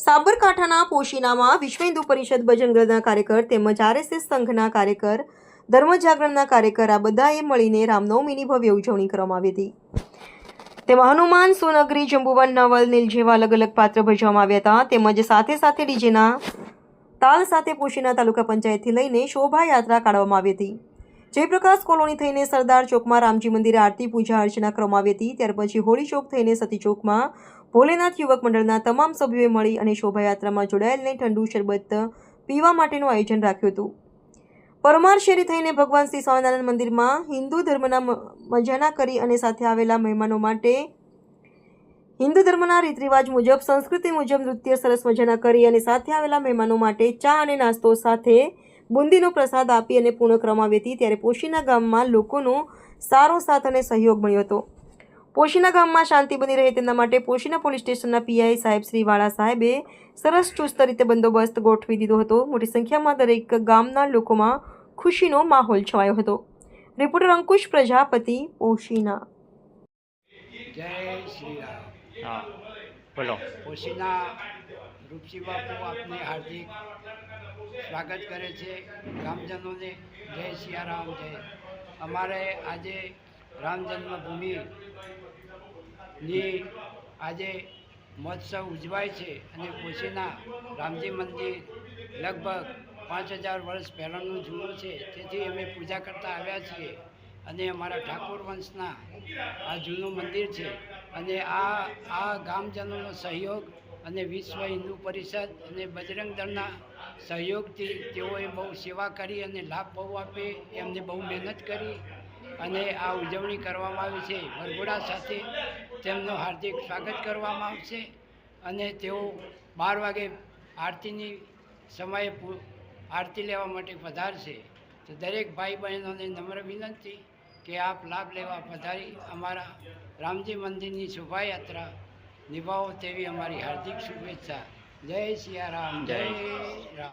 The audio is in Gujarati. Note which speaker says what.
Speaker 1: સાબરકાંઠાના પોશીનામાં વિશ્વ હિન્દુ પરિષદ બજરંગ કાર્યકર તેમજ આરએસએસ સંઘના કાર્યકર, ધર્મજાગરણના કાર્યકર આ બધાએ મળીને રામનવમીની ભવ્ય ઉજવણી કરવામાં આવી હતી. તેમાં હનુમાન, સોનગરી, જંબુવન, નવલ, નીલ જેવા અલગ અલગ પાત્ર ભજવવામાં આવ્યા હતા. તેમજ સાથે સાથે ડીજેના તાલ સાથે પોશીના તાલુકા પંચાયતથી લઈને શોભાયાત્રા કાઢવામાં આવી હતી. જયપ્રકાશ કોલોની થઈને સરદાર ચોકમાં રામજી મંદિરે આરતી, પૂજા, અર્ચના કરવામાં આવી હતી. ત્યાર પછી હોળી ચોક થઈને સતી ચોકમાં ભોલેનાથ યુવક મંડળના તમામ સભ્યોએ મળી અને શોભાયાત્રામાં જોડાયેલને ઠંડુ શરબત પીવા માટેનું આયોજન રાખ્યું હતું. પરમાર શેરી થઈને ભગવાન શ્રી સ્વામિનારાયણ મંદિરમાં હિન્દુ ધર્મના મજાના કરી અને સાથે આવેલા મહેમાનો માટે હિન્દુ ધર્મના રીત રિવાજ મુજબ, સંસ્કૃતિ મુજબ નૃત્ય સરસ મજાના કરી અને સાથે આવેલા મહેમાનો માટે ચા અને નાસ્તો સાથે બુંદીનો પ્રસાદ આપી અને પૂર્ણ કરવામાં આવી હતી ત્યારે પોશીના ગામમાં લોકોનો સારો સાથ અને સહયોગ મળ્યો હતો. પોશીના ગામમાં શાંતિ બની રહે તેના માટે પોશીના પોલીસ સ્ટેશનના પીઆઈ સાહેબ શ્રી વાળા સાહેબે સરસ ચુસ્ત રીતે બંદોબસ્ત ગોઠવી દીધો હતો. મોટી સંખ્યામાં દરેક ગામના લોકોમાં ખુશીનો માહોલ છવાયો હતો. રિપોર્ટર અંકુશ પ્રજાપતિ પોશીના.
Speaker 2: જય શ્રી રામ.
Speaker 3: બોલો.
Speaker 2: પોશીના રૂપસી બાપુ આપને હાર્દિક સ્વાગત કરે છે. ગામજનોને જય સિયારામ, જય. અમારે આજે રામ જન્મભૂમિની આજે મહોત્સવ ઉજવાય છે અને પોશીના રામજી મંદિર લગભગ પાંચ હજાર વર્ષ પહેલાંનું જૂનું છે. તેથી અમે પૂજા કરતા આવ્યા છીએ અને અમારા ઠાકોર વંશના આ જૂનું મંદિર છે અને આ આ ગામજનોનો સહયોગ અને વિશ્વ હિન્દુ પરિષદ અને બજરંગ દળના સહયોગથી તેઓએ બહુ સેવા કરી અને લાભ બહુ આપે એમને બહુ મહેનત કરી અને આ ઉજવણી કરવામાં આવી છે. વરઘોડા સાથે તેમનું હાર્દિક સ્વાગત કરવામાં આવશે અને તેઓ બાર વાગે આરતીની સમયે આરતી લેવા માટે પધારશે. તો દરેક ભાઈ બહેનોને નમ્ર વિનંતી કે આપ લાભ લેવા પધારી. અમારા રામજી મંદિરની શોભાયાત્રા નિભાવો તેવી અમારી હાર્દિક શુભેચ્છા. જય સિયારામ જય. રામ.